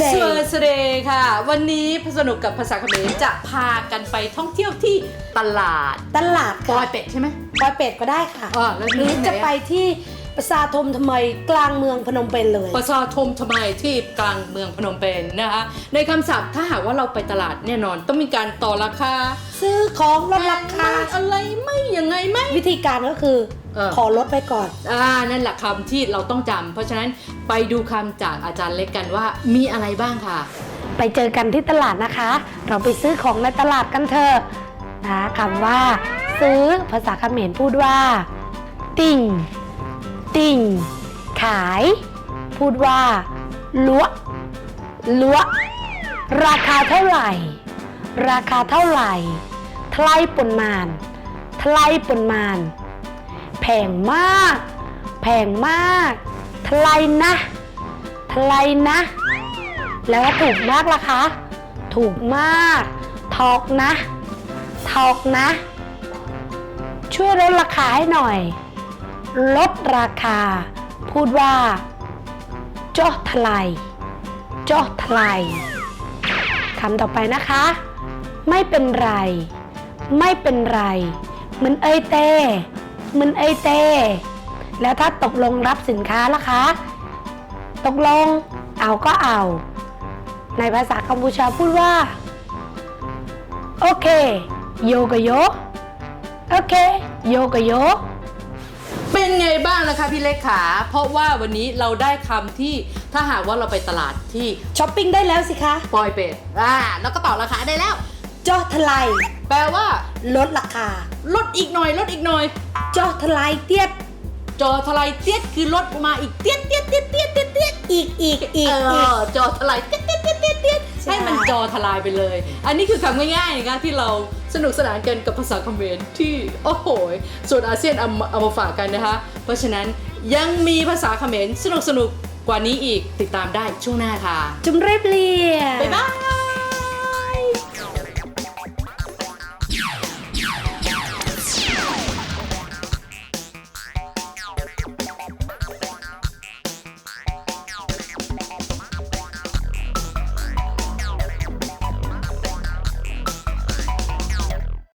เดสย์วัสดีค่ะ วันนี้สนุกกับภาษาเขมรจะพากันไปท่องเที่ยวที่ตลาดตลาดปอค่ะยเป็ดใช่ไหม ปอยเป็ดก็ได้ค่ะอ่าแล้วหรือที่ไหนจะไปที่ประสาทมทำไมกลางเมืองพนมเปญเลย ประชาชมทำไมที่กลางเมืองพนมเปญนะคะ ในคำศัพท์ถ้าหากว่าเราไปตลาดแน่นอน ต้องมีการต่อราคาซื้อของลดราคาไม่อะไรไม่ ยังไงไม่วิธีการก็คือเออ ขอลดไปก่อน อ่านั่นแหละคำที่เราต้องจำเพราะฉะนั้นไปดูคำจากอาจารย์เล็กกันว่ามีอะไรบ้างค่ะ ไปเจอกันที่ตลาดนะคะ เราไปซื้อของในตลาดกันเถอะนะคำว่า ซื้อภาษาเขมรพูดว่า ติ่ง ติ่ง ขาย พูดว่าลัวลัวราคาเท่าไหร่ ราคาเท่าไหร่ทลายปนมาน ทลายปนมานแพงมาก แพงมากทลายนะทลายนะ แล้วถูกมากล่ะคะ ถูกมาก ทอกนะทอกนะ ช่วยลดราคาให้หน่อย ลดราคา พูดว่าโจาะทลายโจาะทลายคำต่อไปนะคะ ไม่เป็นไร ไม่เป็นไร มันเอ้ยเต้มันเอ้ยเต้ แล้วถ้าตกลงรับสินค้าล่ะคะ ตกลง เอาก็เอา ในภาษากัมพูชาพูดว่า โอเค โยกะโย โอเค โยกะโยเป็นไงบ้างนะคะพี่เล็กขา เพราะว่าวันนี้เราได้คำที่ถ้าหากว่าเราไปตลาดที่ช้อปปิ้งได้แล้วสิคะ ปอยเป็ดอ่าแล้วก็ต่อราคาได้แล้วจอทลายแปลว่า ลดราคา ลดอีกหน่อยลดอีกหน่อย จอทลายเตี้ยดจอทลายเตี้ยดคือลดมาอีกเตี้ยดเตี้ยดเตี้ยดเตี้ยดเตี้ยดเตี้ยดอีกอีกอีกเออีก อจอทลายเตี้ยดเตี้ยดเตี้ยดเตี้ยดเตี้ยดใช่ ให้มันจอทลายไปเลย อันนี้คือคำง่ายๆนะคะที่เราสนุกสนานกันกับภาษาคอมเขมนที่โอ้โหส่วนอาเซียนเอามาเอามาฝากกันนะคะ เพราะฉะนั้นยังมีภาษาคอมเขมนสนุกสนุกๆกว่านี้อีกติดตามได้ช่วงหน้าค่ะ จุมเรียบเรียบบ๊ายบาย